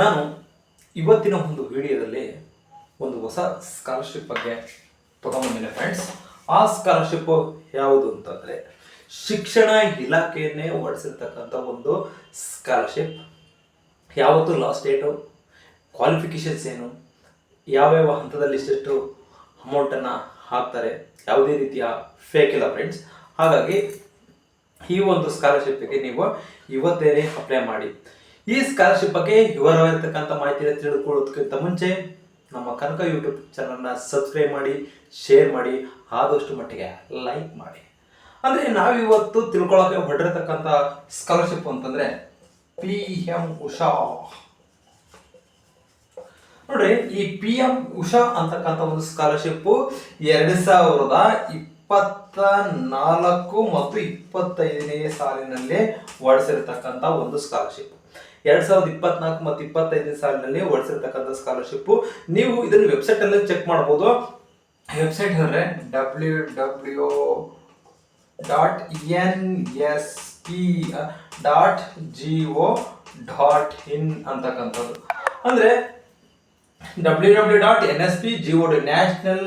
ನಾನು ಇವತ್ತಿನ ಒಂದು ವಿಡಿಯೋದಲ್ಲಿ ಒಂದು ಹೊಸ ಸ್ಕಾಲರ್ಶಿಪ್ ಬಗ್ಗೆ ತಗೊಂಬಂದಿನಿ ಫ್ರೆಂಡ್ಸ್ ಆ ಸ್ಕಾಲರ್ಶಿಪ್ ಯಾವುದು ಅಂತಂದರೆ ಶಿಕ್ಷಣ ಇಲಾಖೆಯನ್ನೇ ಹೊರಡಿಸಿರ್ತಕ್ಕಂಥ ಒಂದು ಸ್ಕಾಲರ್ಶಿಪ್ ಯಾವತ್ತು ಲಾಸ್ಟ್ ಡೇಟು ಕ್ವಾಲಿಫಿಕೇಷನ್ಸ್ ಏನು, ಯಾವ್ಯಾವ ಹಂತದಲ್ಲಿ ಇಷ್ಟೆಷ್ಟು ಅಮೌಂಟನ್ನು ಹಾಕ್ತಾರೆ, ಯಾವುದೇ ರೀತಿಯ ಫೇಕ್ ಇಲ್ಲ ಫ್ರೆಂಡ್ಸ್ ಹಾಗಾಗಿ ಈ ಒಂದು ಸ್ಕಾಲರ್ಶಿಪ್ಗೆ ನೀವು ಇವತ್ತೇನೆ ಅಪ್ಲೈ ಮಾಡಿ. ಈ ಸ್ಕಾಲರ್ಶಿಪ್ ಬಗ್ಗೆ ವಿವರವಾಗಿರ್ತಕ್ಕಂಥ ಮಾಹಿತಿಯನ್ನು ತಿಳಿದುಕೊಳ್ಳೋದಕ್ಕಿಂತ ಮುಂಚೆ ನಮ್ಮ ಕನಕ ಯೂಟ್ಯೂಬ್ ಚಾನಲ್ನ ಸಬ್ಸ್ಕ್ರೈಬ್ ಮಾಡಿ ಶೇರ್ ಮಾಡಿ, ಆದಷ್ಟು ಮಟ್ಟಿಗೆ ಲೈಕ್ ಮಾಡಿ. ಅಂದರೆ ನಾವಿವತ್ತು ತಿಳ್ಕೊಳ್ಳೋಕೆ ಹೊರಟಿರ್ತಕ್ಕಂಥ ಸ್ಕಾಲರ್ಶಿಪ್ ಅಂತಂದರೆ ಪಿ ಎಂ ಉಷಾ. ನೋಡ್ರಿ, ಈ ಪಿ ಎಂ ಉಷಾ ಅಂತಕ್ಕಂಥ ಒಂದು ಸ್ಕಾಲರ್ಶಿಪ್ ಎರಡ್ ಸಾವಿರದ ಇಪ್ಪತ್ತ ನಾಲ್ಕು ಮತ್ತು ಇಪ್ಪತ್ತೈದನೇ ಸಾಲಿನಲ್ಲಿ ಹೊರಡಿಸಿರ್ತಕ್ಕಂಥ ಒಂದು ಸ್ಕಾಲರ್ಶಿಪ್ ಎರಡ್ ಸಾವಿರದ ಇಪ್ಪತ್ನಾಲ್ಕು ಮತ್ತು ಇಪ್ಪತ್ತೈದನೇ ಸಾಲಿನಲ್ಲಿ ಹೊಡಿಸಿರ್ತಕ್ಕಂಥ ಸ್ಕಾಲರ್ಶಿಪ್ ನೀವು ಇದನ್ನು ವೆಬ್ಸೈಟ್ ಅಲ್ಲಿ ಚೆಕ್ ಮಾಡ್ಬೋದು. ವೆಬ್ಸೈಟ್ ಅಂದ್ರೆ W W dot N S P dot G O dot in ಅಂತಕ್ಕಂಥದ್ದು. ಅಂದರೆ W W dot N S P G O D national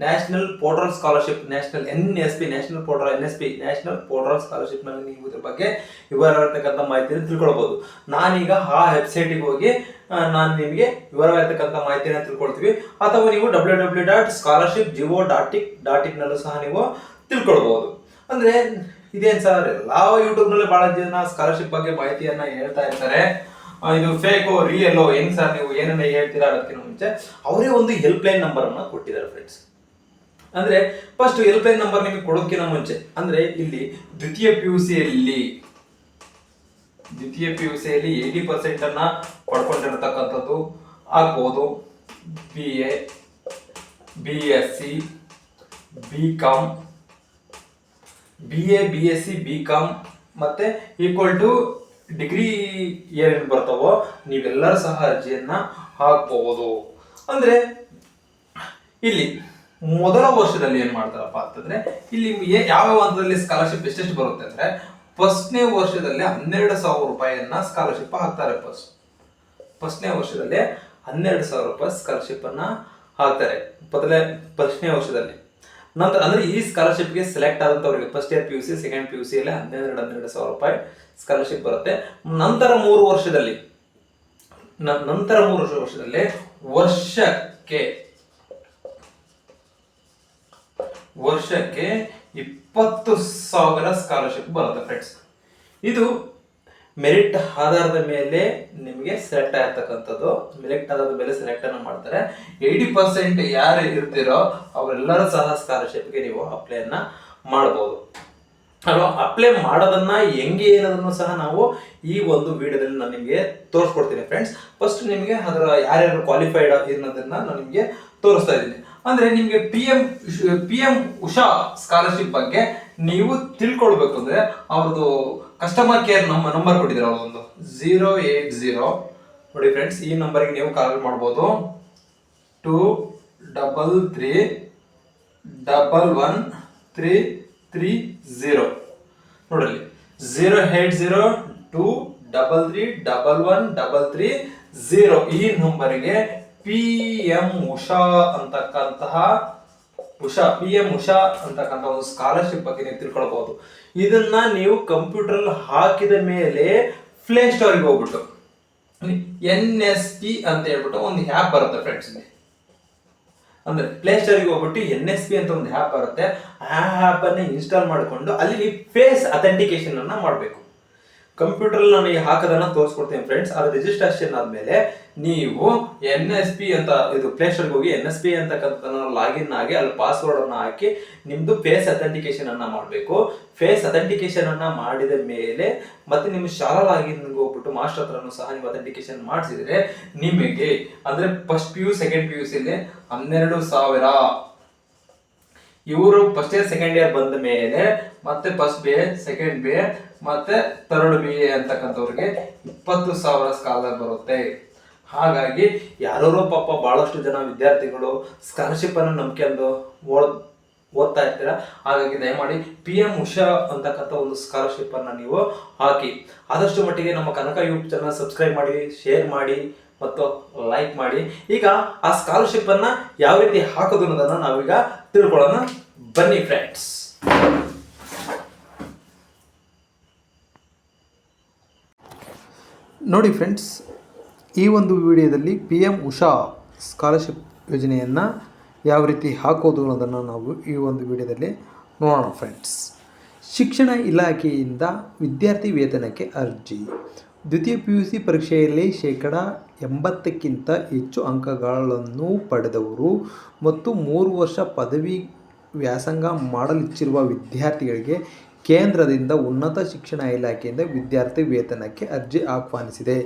national portal scholarship national N S P national portal N S P national portal ಸ್ಕಾಲರ್ಶಿಪ್ನಲ್ಲಿ ನೀವು ಇದ್ರ ಬಗ್ಗೆ ವಿವರವಾಗಿರ್ತಕ್ಕಂಥ ಮಾಹಿತಿಯನ್ನು ತಿಳ್ಕೊಳ್ಬಹುದು ನಾನೀಗ ಆ ವೆಬ್ಸೈಟಿಗೆ ಹೋಗಿ ನಾನು ನಿಮಗೆ ವಿವರವಾಗಿರ್ತಕ್ಕಂಥ ಮಾಹಿತಿಯನ್ನು ತಿಳ್ಕೊಳ್ತೀವಿ. ಅಥವಾ ನೀವು W W dot scholarship G O dot ಇಕ್ dot ಇಕ್ನಲ್ಲೂ ಸಹ ನೀವು ತಿಳ್ಕೊಳ್ಬಹುದು ಅಂದರೆ ಇದೇನು ಸರ್ ಎಲ್ಲ ಯೂಟ್ಯೂಬ್ನಲ್ಲಿ ಭಾಳ ಜನ ಸ್ಕಾಲರ್ಶಿಪ್ ಬಗ್ಗೆ ಮಾಹಿತಿಯನ್ನು ಹೇಳ್ತಾ ಇರ್ತಾರೆ. ಇದು ಫೇಕೋ ರಿಯಲೋ ಹೆಂಗ್ ಸರ್ ನೀವು ಏನನ್ನ ಹೇಳ್ತೀರಾ ಅದಕ್ಕಿಂತ ಮುಂಚೆ, ಅವರೇ ಒಂದು ಹೆಲ್ಪ್ ಲೈನ್ ನಂಬರ್ ಅನ್ನ ಕೊಟ್ಟಿದ್ದಾರೆ ಫ್ರೆಂಡ್ಸ್ ಅಂದ್ರೆ ಫಸ್ಟ್ ಹೆಲ್ಪ್ ಲೈನ್ ನಂಬರ್ ನಿಮಗೆ ಕೊಡೋಕ್ಕಿಂತ ಮುಂಚೆ, ಅಂದ್ರೆ ಇಲ್ಲಿ ದ್ವಿತೀಯ ಪಿ ಯು ಸಿಯಲ್ಲಿ ದ್ವಿತೀಯ ಪಿ ಯು ಸಿಯಲ್ಲಿ ಏಯ್ಟಿ ಪರ್ಸೆಂಟ್ ಅನ್ನ ಪಡ್ಕೊಂಡಿರ್ತಕ್ಕಂಥದ್ದು ಆಗ್ಬೋದು. B A B S C B com B A B S C B com ಮತ್ತೆ ಈಕ್ವಲ್ ಟು ಡಿಗ್ರಿ ಏನೇನು ಬರ್ತಾವೋ ನೀವೆಲ್ಲರೂ ಸಹ ಅರ್ಜಿಯನ್ನ ಹಾಕ್ಬೋದು. ಅಂದ್ರೆ ಇಲ್ಲಿ ಮೊದಲ ವರ್ಷದಲ್ಲಿ ಏನ್ ಮಾಡ್ತಾರಪ್ಪ ಅಂತಂದ್ರೆ ಇಲ್ಲಿ ಯಾವ ಯಾವ ಹಂತದಲ್ಲಿ ಸ್ಕಾಲರ್ಶಿಪ್ ಎಷ್ಟೆಷ್ಟು ಬರುತ್ತೆ ಅಂದ್ರೆ ಫಸ್ಟ್ನೇ ವರ್ಷದಲ್ಲಿ ಹನ್ನೆರಡು ಸಾವಿರ ರೂಪಾಯಿಯನ್ನ ಸ್ಕಾಲರ್ಶಿಪ್ ಹಾಕ್ತಾರೆ ಫಸ್ಟ್ ಫಸ್ಟ್ನೇ ವರ್ಷದಲ್ಲಿ ಹನ್ನೆರಡು ಸಾವಿರ ರೂಪಾಯಿ ಸ್ಕಾಲರ್ಶಿಪ್ ಅನ್ನ ಹಾಕ್ತಾರೆ. ಮೊದಲೇ ಫಸ್ಟ್ನೇ ವರ್ಷದಲ್ಲಿ. ನಂತರ ಅಂದ್ರೆ ಈ ಸ್ಕಾಲರ್ಶಿಪ್ಗೆ select ಆದಂತವ್ರಿಗೆ first year P U C second P U ಸಿಯಲ್ಲಿ ಹನ್ನೆರಡು ಹನ್ನೆರಡು ಸಾವಿರ ರೂಪಾಯಿ ಸ್ಕಾಲರ್ಶಿಪ್ ಬರುತ್ತೆ. ನಂತರ ಮೂರು ವರ್ಷದಲ್ಲಿ ನಂತರ ಮೂರು ವರ್ಷದಲ್ಲಿ ವರ್ಷಕ್ಕೆ ವರ್ಷಕ್ಕೆ ಇಪ್ಪತ್ತು ಸಾವಿರ ಸ್ಕಾಲರ್ಶಿಪ್ ಬರುತ್ತೆ ಫ್ರೆಂಡ್ಸ್ ಇದು ಮೆರಿಟ್ ಆಧಾರದ ಮೇಲೆ ನಿಮಗೆ ಸೆಲೆಕ್ಟ್ ಆಗಿರ್ತಕ್ಕಂಥದ್ದು ಮೆರಿಟ್ ಆಧಾರದ ಮೇಲೆ ಸೆಲೆಕ್ಟ್ ಅನ್ನು ಮಾಡ್ತಾರೆ. ಏಯ್ಟಿ ಪರ್ಸೆಂಟ್ ಯಾರು ಇರ್ತೀರೋ ಅವರೆಲ್ಲರೂ ಸಹ ಸ್ಕಾಲರ್ಶಿಪ್ಗೆ ನೀವು ಅಪ್ಲೈಯನ್ನು ಮಾಡ್ಬೋದು. ಅಲ್ವಾ? ಅಪ್ಲೈ ಮಾಡೋದನ್ನ ಹೆಂಗೆ ಏನದನ್ನು ಸಹ ನಾವು ಈ ಒಂದು ವಿಡಿಯೋದಲ್ಲಿ ನಾನು ನಿಮಗೆ ತೋರಿಸ್ಕೊಡ್ತೀನಿ ಫ್ರೆಂಡ್ಸ್ ಫಸ್ಟ್ ನಿಮಗೆ ಅದರ ಯಾರ್ಯಾರು ಕ್ವಾಲಿಫೈಡ್ ಅನ್ನೋದನ್ನ ನಾನು ನಿಮಗೆ ತೋರಿಸ್ತಾ ಇದ್ದೀನಿ. ಅಂದ್ರೆ ನಿಮಗೆ P M P M USHA scholarship ಬಗ್ಗೆ ನೀವು ತಿಳ್ಕೊಳ್ಬೇಕು ಅಂದ್ರೆ ಅವ್ರದ್ದು ಕಸ್ಟಮರ್ ಕೇರ್ ನಮ್ಮ ನಂಬರ್ ಕೊಟ್ಟಿದ್ದಾರೆ ಒಂದು. ಝೀರೋ ಏಟ್ ಝೀರೋ ನೋಡಿ ಫ್ರೆಂಡ್ಸ್ ಈ ನಂಬರ್ಗೆ ನೀವು ಕಾಲ್ ಮಾಡ್ಬೋದು. Two double three double one three three zero ನೋಡಲಿ zero eight zero two double three double one double three zero ಈ ನಂಬರಿಗೆ ಪಿ ಎಂ ಉಷಾ ಅಂತಕ್ಕಂತಹ, ಉಷಾ ಪಿ ಎಂ ಉಷಾ ಅಂತಕ್ಕಂಥ ಒಂದು ಸ್ಕಾಲರ್ಶಿಪ್ ಬಗ್ಗೆ ನೀವು ತಿಳ್ಕೊಳ್ಬಹುದು. ಇದನ್ನ ನೀವು ಕಂಪ್ಯೂಟರ್ ಹಾಕಿದ ಮೇಲೆ ಪ್ಲೇ ಸ್ಟೋರ್ಗೆ ಹೋಗ್ಬಿಟ್ಟು ಎನ್ ಎಸ್ ಪಿ ಅಂತ ಹೇಳ್ಬಿಟ್ಟು ಒಂದು ಆ್ಯಪ್ ಬರುತ್ತೆ ಫ್ರೆಂಡ್ಸ್ ಅಂದ್ರೆ ಪ್ಲೇ ಸ್ಟೋರ್ಗೆ ಹೋಗ್ಬಿಟ್ಟು ಎನ್ ಎಸ್ ಪಿ ಅಂತ ಒಂದು ಆ್ಯಪ್ ಬರುತ್ತೆ. ಆ ಆ್ಯಪ್ ಅನ್ನ ಇನ್ಸ್ಟಾಲ್ ಮಾಡಿಕೊಂಡು ಅಲ್ಲಿ ಫೇಸ್ ಅಥೆಂಟಿಕೇಶನ್ ಅನ್ನ ಮಾಡಬೇಕು. ಕಂಪ್ಯೂಟರ್ ನಾನು ಹಾಕೋದನ್ನ ತೋರಿಸ್ಕೊಡ್ತೀನಿ ಫ್ರೆಂಡ್ಸ್ ಅದು ರಿಜಿಸ್ಟ್ರೇಷನ್ ಆದ್ಮೇಲೆ ನೀವು ಎನ್ ಎಸ್ ಪಿ ಅಂತ, ಇದು ಪ್ಲೇ ಸ್ಟೋರ್ಗೆ ಹೋಗಿ ಎನ್ ಎಸ್ ಪಿ ಅಂತಕ್ಕಂಥ ಲಾಗಿನ್ ಆಗಿ ಅಲ್ಲಿ ಪಾಸ್ವರ್ಡ್ ಅನ್ನು ಹಾಕಿ ನಿಮ್ದು ಫೇಸ್ ಅಥೆಂಟಿಕೇಶನ್ ಅನ್ನ ಮಾಡಬೇಕು. ಫೇಸ್ ಅಥೆಂಟಿಕೇಶನ್ ಅನ್ನ ಮಾಡಿದ ಮೇಲೆ ಮತ್ತೆ ನಿಮ್ಮ ಶಾಲಾ ಲಾಗಿನ್ ಹೋಗ್ಬಿಟ್ಟು ಮಾಸ್ಟರ್ ಹತ್ರನೂ ಸಹ ನೀವು ಅಥೆಂಟಿಕೇಶನ್ ಮಾಡಿಸಿದ್ರೆ ನಿಮಗೆ, ಅಂದ್ರೆ first P U second P U ಸಿಲಿ ಹನ್ನೆರಡು ಸಾವಿರ. ಇವರು ಫಸ್ಟ್ ಇಯರ್ ಸೆಕೆಂಡ್ ಇಯರ್ ಬಂದ ಮೇಲೆ ಮತ್ತೆ first B A second B A ಮತ್ತೆ ಥರ್ಡ್ ಬಿ ಎ ಅಂತಕ್ಕಂಥವ್ರಿಗೆ ಇಪ್ಪತ್ತು ಸಾವಿರ ಸ್ಕಾಲರ್ ಬರುತ್ತೆ. ಹಾಗಾಗಿ ಯಾರೋ ಪಾಪ ಬಹಳಷ್ಟು ಜನ ವಿದ್ಯಾರ್ಥಿಗಳು ಸ್ಕಾಲರ್ಶಿಪ್ ಅನ್ನು ನಂಬ್ಕೊಂಡು ಓದ್, ಓದ್ತಾ ಇರ್ತೀರಾ. ಹಾಗಾಗಿ ದಯಮಾಡಿ ಪಿ ಎಂ ಉಷಾ ಅಂತಕ್ಕಂಥ ಒಂದು ಸ್ಕಾಲರ್ಶಿಪ್ ಅನ್ನ ನೀವು ಹಾಕಿ. ಆದಷ್ಟು ಮಟ್ಟಿಗೆ ನಮ್ಮ ಕನಕ ಯೂಟ್ಯೂಬ್ ಚಾನಲ್ ಸಬ್ಸ್ಕ್ರೈಬ್ ಮಾಡಿ ಶೇರ್ ಮಾಡಿ ಮತ್ತು ಲೈಕ್ ಮಾಡಿ. ಈಗ ಆ ಸ್ಕಾಲರ್ಶಿಪ್ ಅನ್ನ ಯಾವ ರೀತಿ ಹಾಕೋದು ಅನ್ನೋದನ್ನ ನಾವೀಗ ತಿಳ್ಕೊಳ್ಳೋಣ. ಬನ್ನಿ ಫ್ರೆಂಡ್ಸ್ ನೋಡಿ ಫ್ರೆಂಡ್ಸ್ ಈ ಒಂದು ವಿಡಿಯೋದಲ್ಲಿ ಪಿ ಎಂ ಉಷಾ ಸ್ಕಾಲರ್ಶಿಪ್ ಯೋಜನೆಯನ್ನು ಯಾವ ರೀತಿ ಹಾಕೋದು ಅನ್ನೋದನ್ನು ನಾವು ಈ ಒಂದು ವಿಡಿಯೋದಲ್ಲಿ ನೋಡೋಣ ಫ್ರೆಂಡ್ಸ್ ಶಿಕ್ಷಣ ಇಲಾಖೆಯಿಂದ ವಿದ್ಯಾರ್ಥಿ ವೇತನಕ್ಕೆ ಅರ್ಜಿ. ದ್ವಿತೀಯ ಪಿ ಯು ಸಿ ಪರೀಕ್ಷೆಯಲ್ಲಿ ಶೇಕಡ ಎಂಬತ್ತಕ್ಕಿಂತ ಹೆಚ್ಚು ಅಂಕಗಳನ್ನು ಪಡೆದವರು ಮತ್ತು ಮೂರು ವರ್ಷ ಪದವಿ ವ್ಯಾಸಂಗ ಮಾಡಲಿಚ್ಚಿರುವ ವಿದ್ಯಾರ್ಥಿಗಳಿಗೆ ಕೇಂದ್ರದಿಂದ ಉನ್ನತ ಶಿಕ್ಷಣ ಇಲಾಖೆಯಿಂದ ವಿದ್ಯಾರ್ಥಿ ವೇತನಕ್ಕೆ ಅರ್ಜಿ ಆಹ್ವಾನಿಸಿದೆ.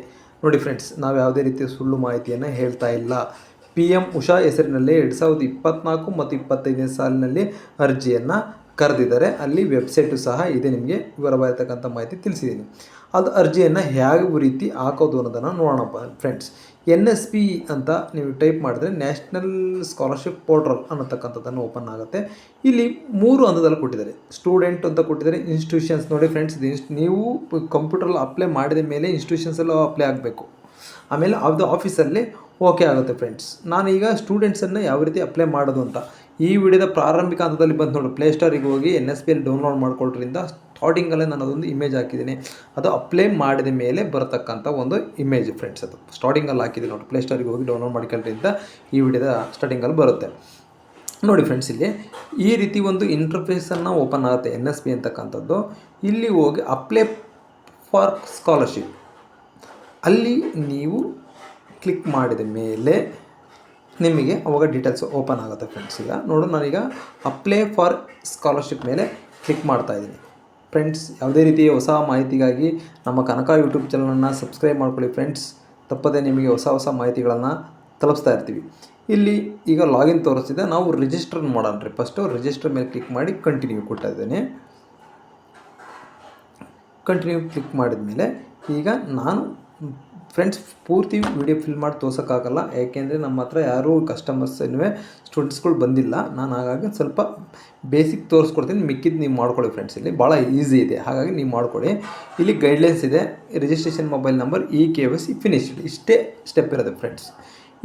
ನೋಡಿ ಫ್ರೆಂಡ್ಸ್ ನಾವು ಯಾವುದೇ ರೀತಿಯ ಸುಳ್ಳು ಮಾಹಿತಿಯನ್ನು ಹೇಳ್ತಾ ಇಲ್ಲ. ಪಿ ಎಂ ಉಷಾ ಹೆಸರಿನಲ್ಲಿ ಎರಡು ಸಾವಿರದ ಇಪ್ಪತ್ನಾಲ್ಕು ಮತ್ತು ಇಪ್ಪತ್ತೈದನೇ ಸಾಲಿನಲ್ಲಿ ಅರ್ಜಿಯನ್ನು ಕರೆದಿದ್ದಾರೆ. ಅಲ್ಲಿ ವೆಬ್ಸೈಟು ಸಹ ಇದೆ ನಿಮಗೆ ವಿವರವಾಗಿರ್ತಕ್ಕಂಥ ಮಾಹಿತಿ ತಿಳಿಸಿದ್ದೀನಿ. ಅದು ಅರ್ಜಿಯನ್ನು ಯಾವ ರೀತಿ ಹಾಕೋದು ಅನ್ನೋದನ್ನು ನೋಡೋಣ ಫ್ರೆಂಡ್ಸ್ ಎನ್ ಎಸ್ ಪಿ ಅಂತ ನೀವು ಟೈಪ್ ಮಾಡಿದ್ರೆ ನ್ಯಾಷನಲ್ ಸ್ಕಾಲರ್ಶಿಪ್ ಪೋರ್ಟಲ್ ಅನ್ನತಕ್ಕಂಥದ್ದನ್ನು ಓಪನ್ ಆಗುತ್ತೆ. ಇಲ್ಲಿ ಮೂರು ಹಂತದಲ್ಲಿ ಕೊಟ್ಟಿದ್ದಾರೆ. ಸ್ಟೂಡೆಂಟ್ ಅಂತ ಕೊಟ್ಟಿದ್ದಾರೆ, ಇನ್ಸ್ಟಿಟ್ಯೂಷನ್ಸ್. ನೋಡಿ ಫ್ರೆಂಡ್ಸ್ ಇನ್ಸ್ಟ್ ನೀವು ಕಂಪ್ಯೂಟ್ರಲ್ಲಿ ಅಪ್ಲೈ ಮಾಡಿದ ಮೇಲೆ ಇನ್ಸ್ಟಿಟ್ಯೂಷನ್ಸಲ್ಲೂ ಅಪ್ಲೈ ಆಗಬೇಕು. ಆಮೇಲೆ ಅದು ಆಫೀಸಲ್ಲಿ ಓಕೆ ಆಗುತ್ತೆ ಫ್ರೆಂಡ್ಸ್. ನಾನೀಗ ಸ್ಟೂಡೆಂಟ್ಸನ್ನು ಯಾವ ರೀತಿ ಅಪ್ಲೈ ಮಾಡೋದು ಅಂತ ಈ ವಿಡಿಯೋದ ಪ್ರಾರಂಭಿಕ ಹಂತದಲ್ಲಿ ಬಂದು ನೋಡಿ. ಪ್ಲೇಸ್ಟೋರಿಗೆ ಹೋಗಿ ಎನ್ ಎಸ್ ಪಿ ಅಲ್ಲಿ ಡೌನ್ಲೋಡ್ ಮಾಡ್ಕೊಳ್ಳೋದ್ರಿಂದ ಸ್ಟಾರ್ಟಿಂಗಲ್ಲೇ ನಾನು ಅದೊಂದು ಇಮೇಜ್ ಹಾಕಿದ್ದೀನಿ. ಅದು ಅಪ್ಲೈ ಮಾಡಿದ ಮೇಲೆ ಬರತಕ್ಕಂಥ ಒಂದು ಇಮೇಜ್ ಫ್ರೆಂಡ್ಸ್ ಅದು. ಸ್ಟಾರ್ಟಿಂಗಲ್ಲಿ ಹಾಕಿದ್ದೀನಿ ನೋಡಿ. ಪ್ಲೇಸ್ಟೋರಿಗೆ ಹೋಗಿ ಡೌನ್ಲೋಡ್ ಮಾಡ್ಕೊಂಡ್ರಿಂದ ಈ ವಿಡಿಯೋದ ಸ್ಟಾರ್ಟಿಂಗಲ್ಲಿ ಬರುತ್ತೆ. ನೋಡಿ ಫ್ರೆಂಡ್ಸ್ ಇಲ್ಲಿ ಈ ರೀತಿ ಒಂದು ಇಂಟರ್ಫೇಸನ್ನು ಓಪನ್ ಆಗುತ್ತೆ ಎನ್ ಎಸ್ ಪಿ ಅಂತಕ್ಕಂಥದ್ದು. ಇಲ್ಲಿ ಹೋಗಿ ಅಪ್ಲೈ ಫಾರ್ ಸ್ಕಾಲರ್ಶಿಪ್ ಅಲ್ಲಿ ನೀವು ಕ್ಲಿಕ್ ಮಾಡಿದ ಮೇಲೆ ನಿಮಗೆ ಅವಾಗ ಡೀಟೇಲ್ಸ್ ಓಪನ್ ಆಗುತ್ತೆ ಫ್ರೆಂಡ್ಸ್ ಈಗ ನೋಡು, ನಾನೀಗ ಅಪ್ಲೈ ಫಾರ್ ಸ್ಕಾಲರ್ಶಿಪ್ ಮೇಲೆ ಕ್ಲಿಕ್ ಮಾಡ್ತಾ ಇದ್ದೀನಿ. ಫ್ರೆಂಡ್ಸ್ ಯಾವುದೇ ರೀತಿಯ ಹೊಸ ಮಾಹಿತಿಗಾಗಿ ನಮ್ಮ ಕನಕ ಯೂಟ್ಯೂಬ್ ಚಾನಲನ್ನು ಸಬ್ಸ್ಕ್ರೈಬ್ ಮಾಡ್ಕೊಳ್ಳಿ ಫ್ರೆಂಡ್ಸ್ ತಪ್ಪದೇ ನಿಮಗೆ ಹೊಸ ಹೊಸ ಮಾಹಿತಿಗಳನ್ನು ತಲುಪಿಸ್ತಾ ಇರ್ತೀವಿ. ಇಲ್ಲಿ ಈಗ ಲಾಗಿನ್ ತೋರಿಸ್ತಿದೆ. ನಾವು ರಿಜಿಸ್ಟರ್ ಮಾಡೋಣ ರೀ. ಫಸ್ಟು ರಿಜಿಸ್ಟರ್ ಮೇಲೆ ಕ್ಲಿಕ್ ಮಾಡಿ ಕಂಟಿನ್ಯೂ ಕೊಡ್ತಾ ಇದ್ದೀನಿ. ಕಂಟಿನ್ಯೂ ಕ್ಲಿಕ್ ಮಾಡಿದ ಮೇಲೆ ಈಗ ನಾನು ಫ್ರೆಂಡ್ಸ್ ಪೂರ್ತಿ ವಿಡಿಯೋ ಫಿಲ್ ಮಾಡಿ ತೋರ್ಸೋಕ್ಕಾಗಲ್ಲ. ಯಾಕೆಂದರೆ ನಮ್ಮ ಹತ್ರ ಯಾರೂ ಕಸ್ಟಮರ್ಸ್ ಏನುವೆ ಸ್ಟೂಡೆಂಟ್ಸ್ಗಳು ಬಂದಿಲ್ಲ. ನಾನು ಹಾಗಾಗಿ ಸ್ವಲ್ಪ ಬೇಸಿಕ್ ತೋರಿಸ್ಕೊಡ್ತೀನಿ. ಮಿಕ್ಕಿದ್ದು ನೀವು ಮಾಡ್ಕೊಳ್ಳಿ ಫ್ರೆಂಡ್ಸ್ ಇಲ್ಲಿ ಭಾಳ ಈಸಿ ಇದೆ. ಹಾಗಾಗಿ ನೀವು ಮಾಡ್ಕೊಳ್ಳಿ. ಇಲ್ಲಿ ಗೈಡ್ಲೈನ್ಸ್ ಇದೆ. Registration mobile number E K Y C finished ಇಷ್ಟೇ ಸ್ಟೆಪ್ ಇರೋದು ಫ್ರೆಂಡ್ಸ್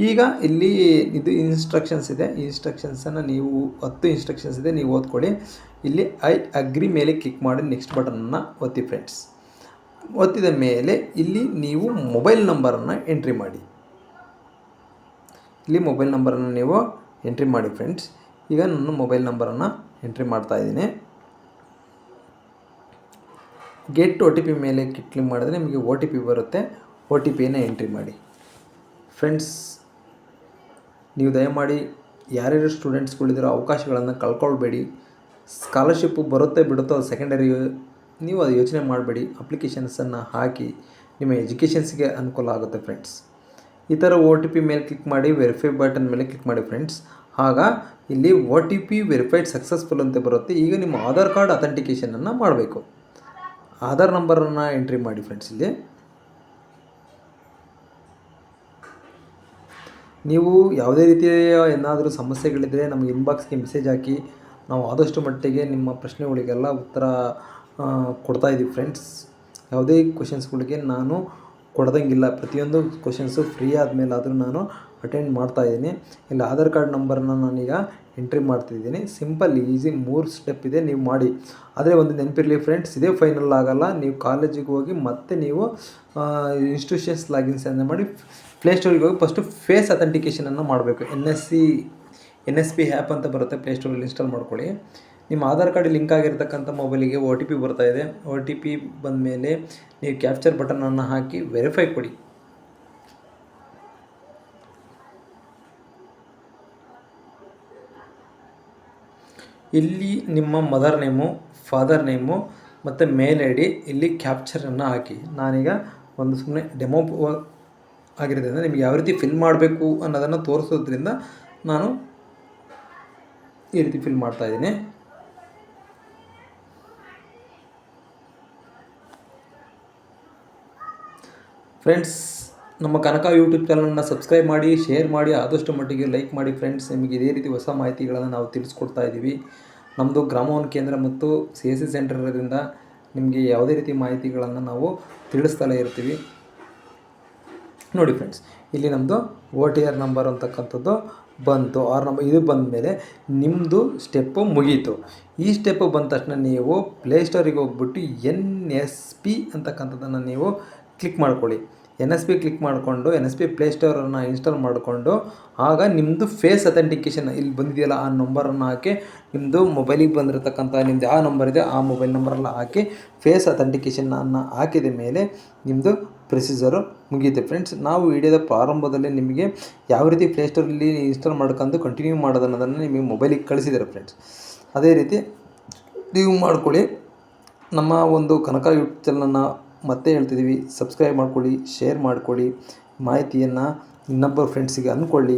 ಈಗ ಇಲ್ಲಿ ಇದು ಇನ್ಸ್ಟ್ರಕ್ಷನ್ಸ್ ಇದೆ. ಇನ್ಸ್ಟ್ರಕ್ಷನ್ಸನ್ನು ನೀವು ಹತ್ತು ಇನ್ಸ್ಟ್ರಕ್ಷನ್ಸ್ ಇದೆ. ನೀವು ಓದ್ಕೊಳ್ಳಿ. ಇಲ್ಲಿ ಐ ಅಗ್ರಿ ಮೇಲೆ ಕ್ಲಿಕ್ ಮಾಡಿ ನೆಕ್ಸ್ಟ್ ಬಟನನ್ನು ಒತ್ತಿ ಫ್ರೆಂಡ್ಸ್ ಒತ್ತಿದ ಮೇಲೆ ಇಲ್ಲಿ ನೀವು ಮೊಬೈಲ್ ನಂಬರನ್ನು ಎಂಟ್ರಿ ಮಾಡಿ. ಇಲ್ಲಿ ಮೊಬೈಲ್ ನಂಬರನ್ನು ನೀವು ಎಂಟ್ರಿ ಮಾಡಿ ಫ್ರೆಂಡ್ಸ್ ಈಗ ನನ್ನ ಮೊಬೈಲ್ ನಂಬರನ್ನು ಎಂಟ್ರಿ ಮಾಡ್ತಾ ಇದ್ದೀನಿ. ಗೆಟ್ ಒ ಟಿ ಪಿ ಮೇಲೆ ಕ್ಲಿಕ್ ಮಾಡಿದ್ರೆ ನಿಮಗೆ ಒ ಟಿ ಪಿ ಬರುತ್ತೆ. ಒ ಟಿ ಪಿಯನ್ನು ಎಂಟ್ರಿ ಮಾಡಿ. ಫ್ರೆಂಡ್ಸ್ ನೀವು ದಯಮಾಡಿ ಯಾರ್ಯಾರು ಸ್ಟೂಡೆಂಟ್ಸ್ಗಳಿದ್ದೀರೋ ಅವಕಾಶಗಳನ್ನು ಕಳ್ಕೊಳ್ಬೇಡಿ. ಸ್ಕಾಲರ್ಶಿಪ್ಪು ಬರುತ್ತೆ ಬಿಡುತ್ತೋ ಸೆಕೆಂಡರಿ ನೀವು ಅದು ಯೋಚನೆ ಮಾಡಬೇಡಿ. ಅಪ್ಲಿಕೇಶನ್ಸನ್ನು ಹಾಕಿ ನಿಮ್ಮ ಎಜುಕೇಷನ್ಸ್ಗೆ ಅನುಕೂಲ ಆಗುತ್ತೆ ಫ್ರೆಂಡ್ಸ್. ಈ ಥರ ಒ ಟಿ ಪಿ ಮೇಲೆ ಕ್ಲಿಕ್ ಮಾಡಿ, ವೆರಿಫೈ ಬಟನ್ ಮೇಲೆ ಕ್ಲಿಕ್ ಮಾಡಿ ಫ್ರೆಂಡ್ಸ್. ಆಗ ಇಲ್ಲಿ O T P verified successful ಅಂತ ಬರುತ್ತೆ. ಈಗ ನಿಮ್ಮ ಆಧಾರ್ ಕಾರ್ಡ್ ಅಥೆಂಟಿಕೇಷನನ್ನು ಮಾಡಬೇಕು. ಆಧಾರ್ ನಂಬರನ್ನು ಎಂಟ್ರಿ ಮಾಡಿ ಫ್ರೆಂಡ್ಸ್ ಇಲ್ಲಿ. ನೀವು ಯಾವುದೇ ರೀತಿಯ ಏನಾದರೂ ಸಮಸ್ಯೆಗಳಿದ್ದರೆ ನಮಗೆ ಇನ್ಬಾಕ್ಸ್ಗೆ ಮೆಸೇಜ್ ಹಾಕಿ, ನಾವು ಆದಷ್ಟು ಮಟ್ಟಿಗೆ ನಿಮ್ಮ ಪ್ರಶ್ನೆಗಳಿಗೆಲ್ಲ ಉತ್ತರ ಕೊಡ್ತಾ ಇದ್ದೀವಿ ಫ್ರೆಂಡ್ಸ್ ಯಾವುದೇ ಕ್ವಶನ್ಸ್ಗಳಿಗೆ ನಾನು ಕೊಡ್ದಂಗಿಲ್ಲ. ಪ್ರತಿಯೊಂದು ಕ್ವಶನ್ಸು ಫ್ರೀ ಆದಮೇಲೆ ಆದರೂ ನಾನು ಅಟೆಂಡ್ ಮಾಡ್ತಾ ಇದ್ದೀನಿ. ಇಲ್ಲಿ ಆಧಾರ್ ಕಾರ್ಡ್ ನಂಬರನ್ನು ನಾನೀಗ ಎಂಟ್ರಿ ಮಾಡ್ತಿದ್ದೀನಿ ಸಿಂಪಲ್ ಈಸಿ ಮೂರು ಸ್ಟೆಪ್ ಇದೆ. ನೀವು ಮಾಡಿ. ಆದರೆ ಒಂದು ನೆನಪಿರಲಿ ಫ್ರೆಂಡ್ಸ್ ಇದೇ ಫೈನಲ್ ಆಗೋಲ್ಲ. ನೀವು ಕಾಲೇಜಿಗೆ ಹೋಗಿ ಮತ್ತೆ ನೀವು ಇನ್ಸ್ಟಿಟ್ಯೂಷನ್ಸ್ ಲಾಗಿನ್ಸ್ ಅಂತ ಮಾಡಿ ಪ್ಲೇಸ್ಟೋರಿಗೆ ಹೋಗಿ ಫಸ್ಟು ಫೇಸ್ ಅಥೆಂಟಿಕೇಷನನ್ನು ಮಾಡಬೇಕು. N S C N S P app ಅಂತ ಬರುತ್ತೆ. ಪ್ಲೇಸ್ಟೋರಲ್ಲಿ ಇನ್ಸ್ಟಾಲ್ ಮಾಡ್ಕೊಳ್ಳಿ. ನಿಮ್ಮ ಆಧಾರ್ ಕಾರ್ಡ್ ಲಿಂಕ್ ಆಗಿರ್ತಕ್ಕಂಥ ಮೊಬೈಲಿಗೆ ಒ ಟಿ ಪಿ ಇದೆ. ಒ ಟಿ ಪಿ ಬಂದ ಮೇಲೆ ನೀವು ಕ್ಯಾಪ್ಚರ್ ಬಟನನ್ನು ಹಾಕಿ ವೆರಿಫೈ ಕೊಡಿ. ಇಲ್ಲಿ ನಿಮ್ಮ ಮದರ್ ನೇಮು ಫಾದರ್ ನೇಮು ಮತ್ತು ಮೇಲ್ ಐ ಡಿ ಇಲ್ಲಿ ಕ್ಯಾಪ್ಚರನ್ನು ಹಾಕಿ. ನಾನೀಗ ಒಂದು ಸುಮ್ಮನೆ ಡೆಮೋ ಆಗಿರೋದ್ರಿಂದ ನಿಮ್ಗೆ ಯಾವ ರೀತಿ ಫಿಲ್ ಮಾಡಬೇಕು ಅನ್ನೋದನ್ನು ತೋರಿಸೋದ್ರಿಂದ ನಾನು ಈ ರೀತಿ ಫಿಲ್ ಮಾಡ್ತಾ ಫ್ರೆಂಡ್ಸ್ ನಮ್ಮ ಕನಕ ಯೂಟ್ಯೂಬ್ ಚಾನಲನ್ನು ಸಬ್ಸ್ಕ್ರೈಬ್ ಮಾಡಿ ಶೇರ್ ಮಾಡಿ, ಆದಷ್ಟು ಮಟ್ಟಿಗೆ ಲೈಕ್ ಮಾಡಿ ಫ್ರೆಂಡ್ಸ್ ನಿಮಗೆ ಇದೇ ರೀತಿ ಹೊಸ ಮಾಹಿತಿಗಳನ್ನು ನಾವು ತಿಳಿಸ್ಕೊಡ್ತಾ ಇದ್ದೀವಿ. ನಮ್ಮದು ಗ್ರಾಮವನ್ ಕೇಂದ್ರ ಮತ್ತು ಸಿ ಎಸ್ ಸಿ ಸೆಂಟರ್ ಇರೋದ್ರಿಂದ ನಿಮಗೆ ಯಾವುದೇ ರೀತಿ ಮಾಹಿತಿಗಳನ್ನು ನಾವು ತಿಳಿಸ್ತಲೇ ಇರ್ತೀವಿ. ನೋಡಿ ಫ್ರೆಂಡ್ಸ್ ಇಲ್ಲಿ ನಮ್ಮದು ಓ ಟಿ ಆರ್ ನಂಬರ್ ಅಂತಕ್ಕಂಥದ್ದು ಬಂತು. ಆರ್ ನಂಬರ್ ಇದು ಬಂದ ಮೇಲೆ ನಿಮ್ಮದು ಸ್ಟೆಪ್ಪು ಮುಗೀತು. ಈ ಸ್ಟೆಪ್ಪು ಬಂದ ತಕ್ಷಣ ನೀವು ಪ್ಲೇಸ್ಟೋರಿಗೆ ಹೋಗ್ಬಿಟ್ಟು ಎನ್ ಎಸ್ ಪಿ ಅಂತಕ್ಕಂಥದ್ದನ್ನು ನೀವು ಕ್ಲಿಕ್ ಮಾಡ್ಕೊಳ್ಳಿ. ಎನ್ ಎಸ್ ಪಿ ಕ್ಲಿಕ್ ಮಾಡಿಕೊಂಡು, ಎನ್ ಎಸ್ ಪಿ ಪ್ಲೇಸ್ಟೋರನ್ನು ಇನ್ಸ್ಟಾಲ್ ಮಾಡಿಕೊಂಡು, ಆಗ ನಿಮ್ಮದು ಫೇಸ್ ಅಥೆಂಟಿಕೇಷನ್ ಇಲ್ಲಿ ಬಂದಿದೆಯಲ್ಲ ಆ ನಂಬರನ್ನು ಹಾಕಿ ನಿಮ್ಮದು ಮೊಬೈಲಿಗೆ ಬಂದಿರತಕ್ಕಂಥ ನಿಮ್ಮದು ಯಾವ ನಂಬರ್ ಇದೆ, ಆ ಮೊಬೈಲ್ ನಂಬರೆಲ್ಲ ಹಾಕಿ ಫೇಸ್ ಅಥೆಂಟಿಕೇಷನನ್ನು ಹಾಕಿದ ಮೇಲೆ ನಿಮ್ಮದು ಪ್ರೊಸೀಜರು ಮುಗಿಯುತ್ತೆ. ಫ್ರೆಂಡ್ಸ್ ನಾವು ವಿಡಿಯೋದ ಪ್ರಾರಂಭದಲ್ಲಿ ನಿಮಗೆ ಯಾವ ರೀತಿ ಪ್ಲೇಸ್ಟೋರಲ್ಲಿ ಇನ್ಸ್ಟಾಲ್ ಮಾಡ್ಕೊಂಡು ಕಂಟಿನ್ಯೂ ಮಾಡೋದು ಅನ್ನೋದನ್ನು ನಿಮಗೆ ಮೊಬೈಲಿಗೆ ಕಳಿಸಿದ್ದಾರೆ ಫ್ರೆಂಡ್ಸ್ ಅದೇ ರೀತಿ, ನೀವು ಮಾಡ್ಕೊಳ್ಳಿ. ನಮ್ಮ ಒಂದು ಕನಕ ಯೂಟ್ಯೂಬ್ ಚಾನಲನ್ನು ಮತ್ತೆ ಹೇಳ್ತಿದ್ದೀವಿ. ಸಬ್ಸ್ಕ್ರೈಬ್ ಮಾಡ್ಕೊಳ್ಳಿ ಶೇರ್ ಮಾಡ್ಕೊಳ್ಳಿ. ಮಾಹಿತಿಯನ್ನು ಇನ್ನೊಬ್ಬರ ಫ್ರೆಂಡ್ಸಿಗೆ ಅಂದ್ಕೊಳ್ಳಿ.